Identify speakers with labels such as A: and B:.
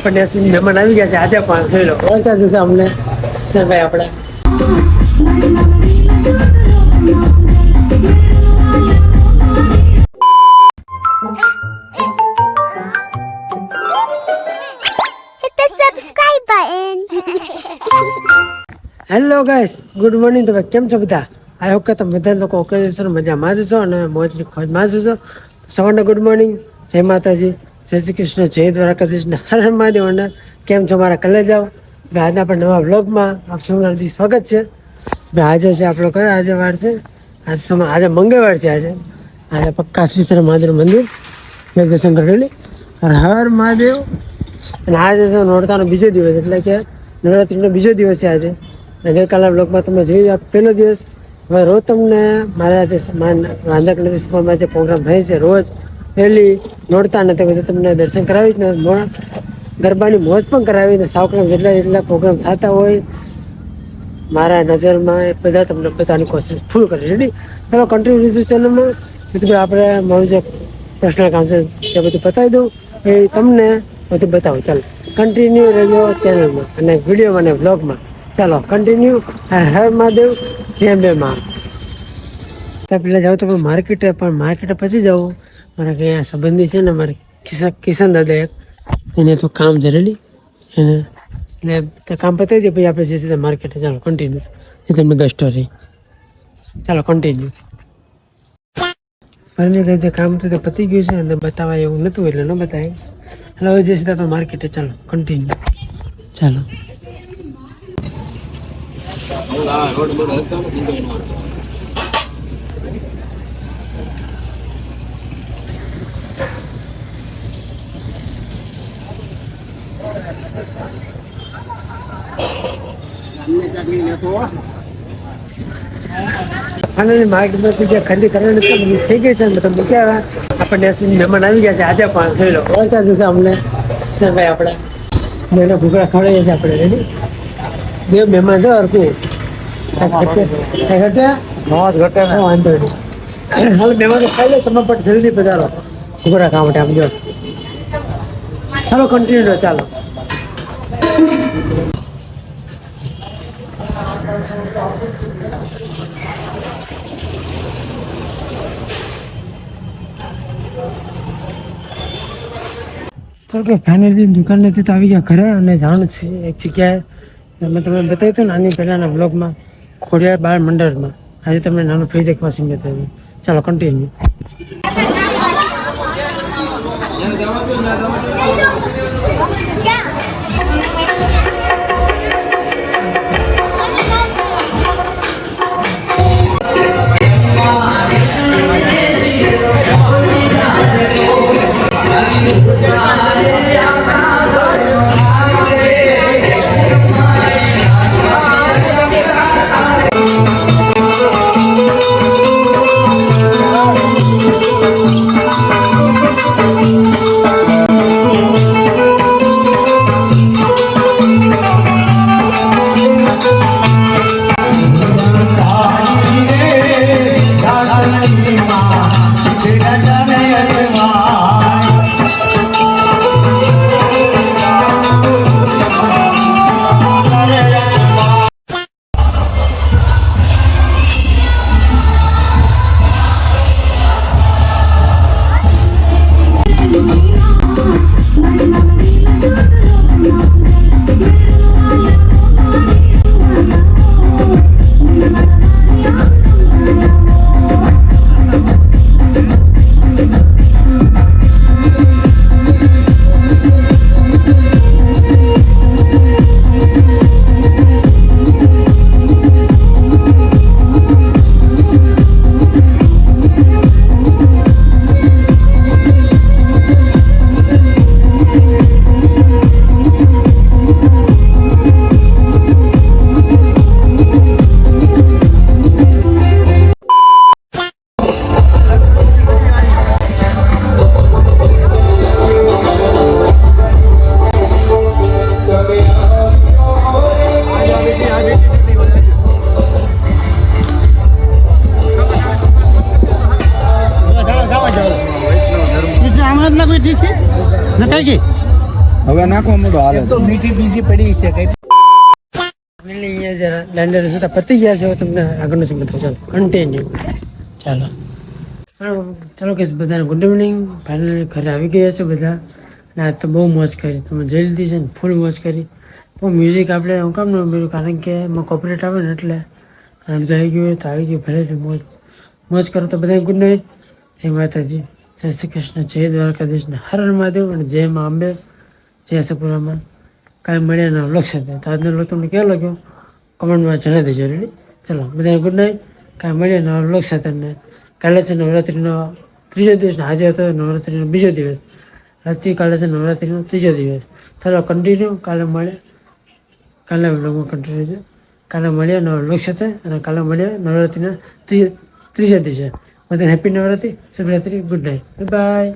A: આપણને મહેમાન આવી ગયા છે. આજે પણ જોઈ લો. ઓળખતા જશે અમને? ભાઈ આપણે.
B: Hit the subscribe button.
A: Hello guys good morning તમે કેમ છો બધા? આઈ હોપ કે તમે બધા લોકો ઓકે જશો ને મજામાં જશો અને મોજની ખોજમાં જ છો. સવારના ગુડ મોર્નિંગ જય માતાજી. જય શ્રી કૃષ્ણ જય દ્વારકાધીશ ને હર મહાદેવ કેમ છો મારા કલે જાઓ આજના પણ નવા બ્લોગમાં આપ સૌનાથી સ્વાગત છે. આજે છે આપણો કયો આજે વાર છે? આજે સમય આજે મંગળવાર છે આજે. આજે પક્કા શ્રી મહાદેવ મંદિર મેં દર્શન કરેલી. હર હર મહાદેવ. અને આજે છે નોરતાનો બીજો દિવસ, એટલે કે નવરાત્રિનો બીજો દિવસ છે આજે. અને ગઈકાલના બ્લોગમાં તમે જોઈ આ પહેલો દિવસ. હવે રોજ તમને મારા જે વાંધા નદી સ્કૂલમાં જે પ્રોગ્રામ થાય છે રોજ પહેલી નોડતા નથી. બધું તમને દર્શન કરાવી જ ગરબાની મોજ પણ કરાવી ને સાવકના જેટલા જેટલા પ્રોગ્રામ થતા હોય, મારા નજરમાં એ બધા તમને બધાની કોશિશ ફૂલ કરી. રેડી ચાલો કન્ટિન્યુ ચેનલમાં. બીજું આપણે મારું જે પર્સનલ કામ છે તે બધું બતાવી દઉં. એ તમને બધું બતાવું. ચાલો કન્ટિન્યુ રહેજો ચેનલમાં અને વિડીયોમાં અને બ્લોગમાં ચાલો કન્ટિન્યુ હર મહાદેવ. જેમ બે માં. પહેલાં જાઉં તો માર્કેટે પણ માર્કેટે પછી જાઉં મારા કે સંબંધી છે ને મારે કિશન કિશન દાદા એક, એને તો કામ છે રેડી એને એટલે તો કામ પતાવી દે, પછી આપણે જઈએ સીધા માર્કેટે ચાલો કન્ટિન્યુ એ તમને બેસ્ટ સ્ટોરી ચાલો કન્ટિન્યુ ફાઇનલી જે કામ હતું તે પતી ગયું છે, અને બતાવાય એવું નહોતું એટલે ન બતાવે એટલે હવે જઈએ સીધા આપણે માર્કેટે ચાલો કન્ટિન્યુ ચાલો. અને માર્કેટમાંથી જે ખરીદી કરવાની હતી થઈ ગઈ છે ને બધા મૂક્યા આપણને મહેમાન આવી ગયા છે આજે પણ જોઈ લો ઓળખતા જશે અમને. કિશનભાઈ આપણે ને ભૂખડા ખવડાવીએ છીએ આપણે રેડી બે મહેમાન છે હરકું ઘટે. હા, વાંધો નહીં. હાલ મહેમાનો ખાઈ લે તમે પણ જલ્દી પધારો. ભૂખડા ખાવા માટે આમ જો. ચાલો કન્ટિન્યુ ચાલો. ચાલો કે ફાઇનલી દુકાન નથી તો આવી ગયા ઘરે અને જાણ છે, એક જગ્યાએ. મેં તમને બતાવ્યું હતું ને આની પહેલાંના બ્લોગમાં ખોડિયાર બાળ મંડળમાં. આજે તમને નાનું ફ્રીજ એક વાસી બતાવ્યું. ચાલો કન્ટિન્યુ
C: આમાં નટાઈ ગઈ હવે નાખવા માંડો હાલે.
D: તો મીઠી બીજી પડી છે કઈ
A: અહીંયા જરા લેન્ડર રસ પતી ગયા છે હવે તમને આગળનું શું બતાવું ચાલો કન્ટિન્યુ ચાલો. ચાલો ચાલો કે બધાને ગુડ ઇવનિંગ ફાઇનલી ઘરે આવી ગયા છે બધા. અને આજ તો બહુ મોજ કરી. તમે જોઈ લીધી છે ને ફૂલ મોજ કરી. પણ મ્યુઝિક આપણે હું કામ ન મળ્યું કારણ કે એમાં કોપરેટ આવે ને એટલે આવી ગયું હોય તો આવી ગયું ભલે મોજ. મોજ કરો તો બધાને ગુડ નાઇટ જય માતાજી. જય શ્રી કૃષ્ણ, જય દ્વારકાધીશ હરણ હર હર મહાદેવ અને જય મા અંબે. જય સપુરામાં કાંઈ મળ્યા ના લક્ષ્ય તો આજનો લોક તમને કેવો લાગ્યો? કમેન્ટમાં જણાવી દેજો રેડી ચલો, બધાને ગુડ નાઇટ કાંઈ મળ્યા નવા લક્ષ્ય તમને કાલે છે નવરાત્રિનો ત્રીજો દિવસ ને આજે હતો નવરાત્રિનો બીજો દિવસ. આજથી કાલે છે નવરાત્રિનો ત્રીજો દિવસ. ચાલો કન્ટિન્યુ કાલે મળે. કાલે વ્લોગમાં કન્ટિન્યુ છે કાલે મળ્યા નવા સાથે અને કાલે મળ્યા નવરાત્રિના ત્રીજો ત્રીજા દિવસે. मग हॅपी नवरात्री. सगळ्या तरी गुड नाईट बाय